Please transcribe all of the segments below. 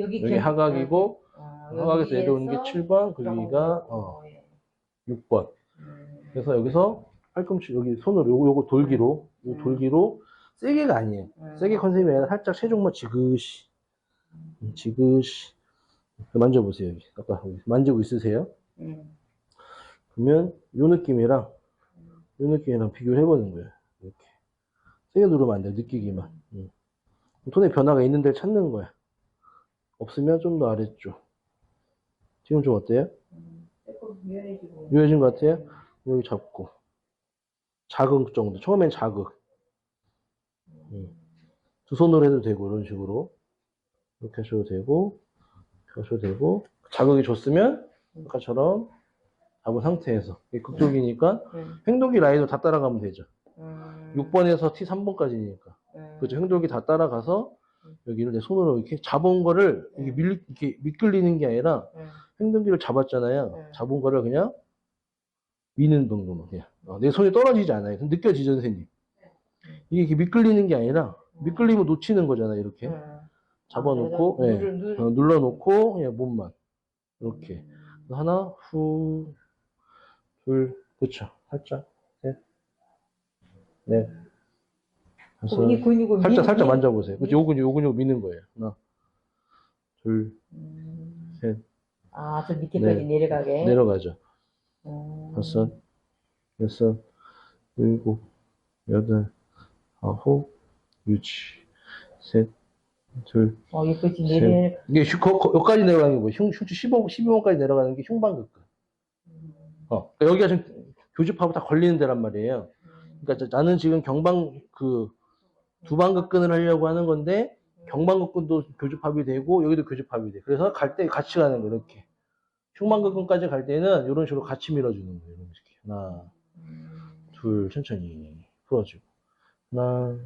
여기 여기 견- 하각이고 어, 하각에서 내려오는 게 여기에서 7번, 그런 여기가 거고. 어, 예. 6번. 음. 그래서 여기서 팔꿈치 여기 손으로 요거 요거 돌기로 요 음. 돌기로 세게가 아니에요. 음. 세게 컨셉이 아니라 살짝 체중만 지그시 음, 지그시 만져보세요 여기 아까 만지고 있으세요? 음. 그러면 요 느낌이랑 요 느낌이랑 비교를 해보는 거예요. 이렇게 세게 누르면 안 돼. 느끼기만. 음. 손에 변화가 있는 데를 찾는 거야. 없으면 좀 더 아래쪽. 지금 좀 어때요? 음. 유연해지고. 유해진 것 같아요? 여기 잡고 자극 정도. 처음엔 자극. 음. 두 손으로 해도 되고 이런 식으로 이렇게 하셔도 되고 이렇게 하셔도 되고 자극이 줬으면 아까처럼 잡은 상태에서 이게 극적이니까 음. 행동기 라인으로 다 따라가면 되죠. 음. 6번에서 T3번까지니까. 음. 그죠. 행동기 다 따라가서 여기를 내 손으로 이렇게 잡은 거를 이게 밀, 이렇게 미끌리는 게 아니라 음. 행동기를 잡았잖아요. 네. 잡은 거를 그냥 미는 정도만 그냥. 어, 내 손이 떨어지지 않아요. 느껴지죠, 선생님? 이게 이렇게 미끌리는 게 아니라 미끌리면 놓치는 거잖아요. 이렇게 음. 잡아놓고 그래서 예. 어, 눌러놓고 그냥 몸만 이렇게 음. 하나 후 둘, 그쵸. 살짝 셋, 넷, 그럼 이 근육을 살짝 미- 살짝 미- 만져보세요. 그쵸? 요 근육, 요 근육 미는 거예요. 하나, 둘, 음. 셋, 아, 저 밑에까지 네. 내려가게. 내려가죠. 음. 다섯, 여섯, 일곱, 여덟, 아홉, 유치, 셋, 둘, 어, 여기까지 셋. 내려. 이게 흉, 여기까지 내려가는 게 뭐예요? 흉, 흉추 15, 12번까지 내려가는 게 흉방극근. 어, 그러니까 여기가 지금 교집하고 다 걸리는 데란 말이에요. 그러니까 저- 나는 지금 경방 그 두방극근을 하려고 하는 건데 경방극근도 교집합이 되고 여기도 교집합이 돼. 그래서 갈 때 같이 가는 거 이렇게. 흉방극근까지 갈 때는 이런 식으로 같이 밀어주는 거예요. 이런 식으로. 하나, 음. 둘, 천천히 풀어주고. 하나,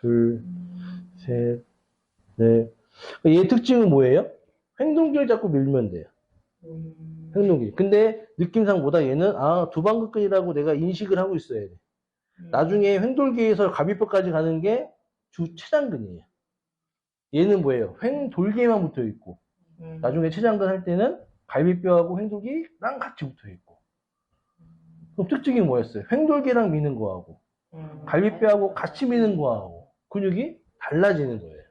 둘, 셋, 넷. 얘 특징은 뭐예요? 행동기를 자꾸 밀면 돼요. 음. 행동기. 근데 느낌상보다 얘는 아 두방극근이라고 내가 인식을 하고 있어야 돼. 음. 나중에 횡돌기에서 가비뼈까지 가는 게 주체장근이에요. 얘는 뭐예요? 횡돌기에만 붙어 있고 음. 나중에 체장근 할 때는 갈비뼈하고 횡돌기랑 같이 붙어 있고. 그럼 특징이 뭐였어요? 횡돌기랑 미는 거하고 음. 갈비뼈하고 같이 미는 거하고 근육이 달라지는 거예요.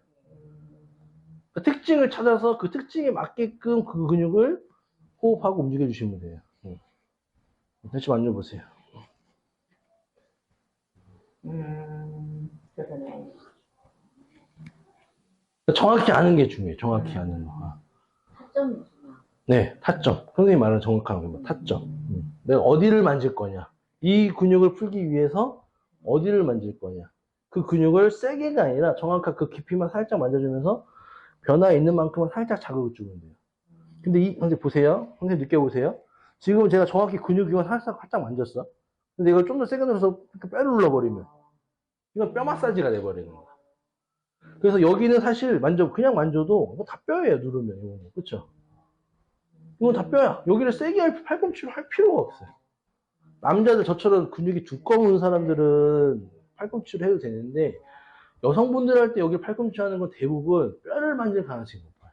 그 특징을 찾아서 그 특징에 맞게끔 그 근육을 호흡하고 움직여 주시면 돼요. 응. 다시 만져보세요. 음. 그러네. 정확히 아는 게 중요해요. 정확히 아는 거. 아. 타점. 네, 타점. 선생님이 말하는 정확한 거, 타점. 음. 내가 어디를 만질 거냐. 이 근육을 풀기 위해서 어디를 만질 거냐. 그 근육을 세게가 아니라 정확한 그 깊이만 살짝 만져주면서 변화 있는 만큼은 살짝 자극을 주면 돼요. 근데 이, 선생님 보세요. 선생님 느껴보세요. 지금 제가 정확히 근육이만 살짝, 살짝 만졌어. 근데 이걸 좀 더 세게 눌러서 뼈를 눌러버리면 이건 뼈 마사지가 돼버리는 거야. 그래서 여기는 사실 만져, 그냥 만져도 이거 다 뼈예요, 누르면. 이거는. 그쵸? 이건 다 뼈야. 여기를 세게 할, 팔꿈치로 할 필요가 없어요. 남자들 저처럼 근육이 두꺼운 사람들은 팔꿈치로 해도 되는데 여성분들 할 때 여기 팔꿈치 하는 건 대부분 뼈를 만질 가능성이 높아요.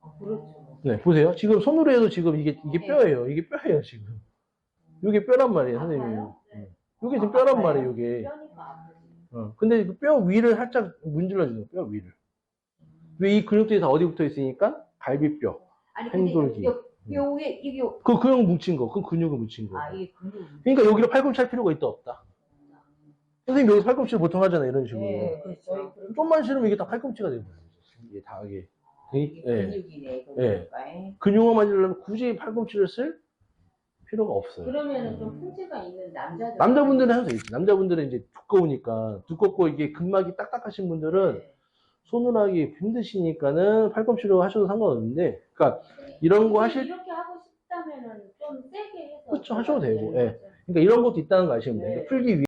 어, 그렇죠. 네, 보세요. 지금 손으로 해도 지금 이게, 이게 뼈예요. 이게 뼈예요, 지금. 이게 뼈란 말이에요, 선생님. 음. 이게 지금 뼈란 말이에요, 이게. 어. 근데 그뼈 위를 살짝 문질러주는 거예요, 뼈 위를. 왜 이 근육들이 다 어디 붙어 있으니까? 갈비뼈. 아니 근데 횡돌기. 요, 요 이게 요- 그 근육 뭉친 거, 그 근육을 뭉친 거. 아 이게 근육. 그러니까 여기를 팔꿈치 할 필요가 있다, 없다. 선생님 여기 팔꿈치를 보통 하잖아, 이런 식으로. 네, 그렇죠. 좀만 실으면 이게 다 팔꿈치가 되는 거예요. 이게 다, 이게. 이게 예. 근육이네. 예. 그러니까. 근육만 만지려면 굳이 팔꿈치를 쓸 필요가 없어요. 그러면은 좀 풍채가 있는 남자들. 남자분들은 해도 되지. 남자분들은 이제 두꺼우니까, 두껍고 이게 근막이 딱딱하신 분들은 네. 손을 하기 힘드시니까는 팔꿈치로 하셔도 상관없는데, 그러니까 이런 거 하실, 이렇게 하고 싶다면은 좀 세게 해서. 그렇죠, 하셔도 되고, 네, 예. 그러니까 이런 것도 있다는 거 아시면 돼요. 네. 그러니까 풀기 위해